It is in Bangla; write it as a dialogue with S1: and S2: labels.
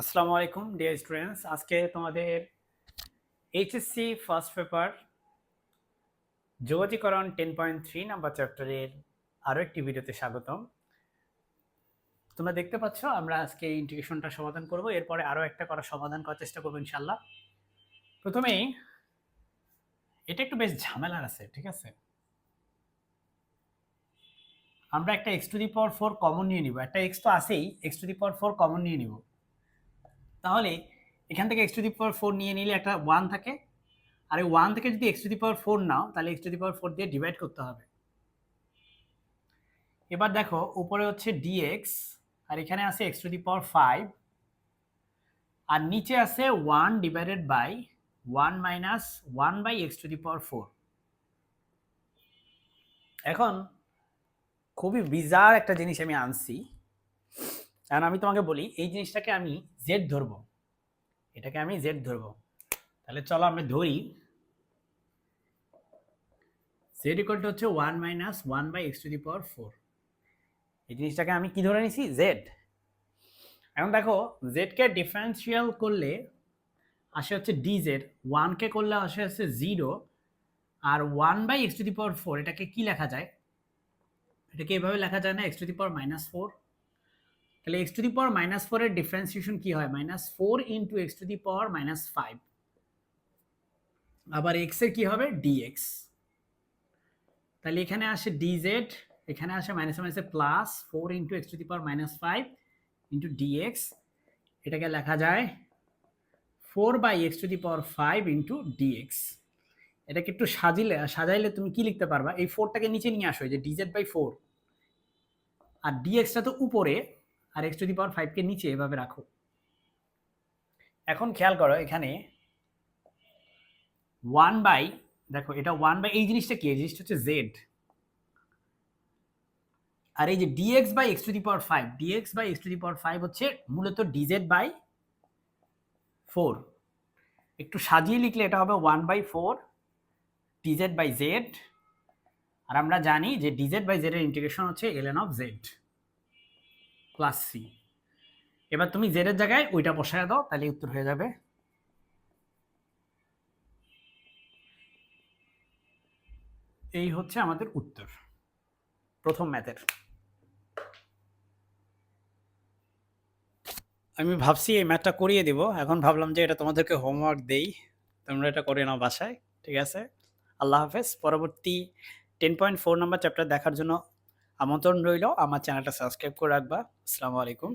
S1: আসসালামু আলাইকুম ডিয়ার স্টুডেন্টস আজকে তোমাদের এইচএসসি ফার্স্ট পেপার যোগাযোগকরণ টেন পয়েন্ট থ্রি নাম্বার চ্যাপ্টারের আরও একটি ভিডিওতে স্বাগতম। তোমরা দেখতে পাচ্ছ, আমরা আজকে ইন্টিগ্রেশনটা সমাধান করব। এরপরে আরও একটা করার সমাধান করার চেষ্টা করব ইনশাল্লাহ প্রথমেই, এটা একটু বেশ ঝামেলার আছে, ঠিক আছে? আমরা একটা x to the power four common নিয়ে নিব। একটা এক্স তো আছেই x to the power four common নিয়ে নিব। তাহলে এখান থেকে x to the power four নিয়ে নিলে একটা ওয়ান থাকে। আর এই ওয়ান থেকে যদি x to the power four নাও, তাহলে x to the power four দিয়ে ডিভাইড করতে হবে। এবার দেখো, উপরে হচ্ছে ডিএক্স আর এখানে আছে x to the power five আর নিচে আছে one divided by one minus one by x to the power four এখন খুবই বিজার একটা জিনিস আমি আনছি। কারণ আমি তোমাকে বলি, এই জিনিসটাকে আমি জেড ধরবো। এটাকে আমি জেড ধরবো। তাহলে চলো আমরা ধরি। জেড ইকুয়াল হচ্ছে one minus one by x to the power four এই জিনিসটাকে আমি কি ধরে নিছি? জেড এখন দেখো জেডকে ডিফারেন্সিয়াল করলে আসে হচ্ছে ডি জেড ওয়ানকে করলে আসে হচ্ছে zero R one by x to the power four এটাকে কি লেখা যায়? এটাকে এভাবে লেখা যায় না x to the power minus four তাহলে x to the power minus ফোরের ডিফারেন্সিয়েশন কি হয়? Minus four into x to the power minus five আবার এক্সের কি হবে? ডিএক্স তাহলে এখানে আসে ডিজেড এখানে আসে মাইনাস মাইনাসে plus four into x to the power minus five into dx এটাকে লেখা যায় four by x to the power five into dx এটাকে একটু সাজিলে, সাজাইলে তুমি কি লিখতে পারবা? এই ফোরটাকে নিচে নিয়ে আসো যে ডিজেড বাই ফোর আর ডিএক্সটা তো উপরে আর এক্স টু দি পাওয়ার ফাইভকে নিচে এভাবে রাখো। এখন খেয়াল করো এখানে ওয়ান বাই দেখো এটা ওয়ান বাই এই জিনিসটা কি? এই জিনিসটা হচ্ছে জেড আর এই যে dx by x to the power five dx by x to the power five হচ্ছে মূলত ডিজেড বাই ফোর একটু সাজিয়ে লিখলে এটা হবে one by four dz by z আর আমরা জানি যে ডিজেড বাই জেড এর ইন্টিগ্রেশন হচ্ছে LN of z plus C এবার তুমি জেডের জায়গায় ওইটা বসায় দাও, তাহলে উত্তর হয়ে যাবে। এই হচ্ছে আমাদের উত্তর, প্রথম ম্যাথের আমি ভাবছি এই ম্যাথটা করিয়ে দিব। এখন ভাবলাম যে এটা তোমাদেরকে হোমওয়ার্ক দেই। তোমরা এটা করে নাও বাসায়, ঠিক আছে? আল্লাহ হাফেজ। পরবর্তী ten point four number chapter দেখার জন্য আমন্ত্রণ রইল। আমার চ্যানেলটা সাবস্ক্রাইব করে রাখবা। আসসালামু আলাইকুম।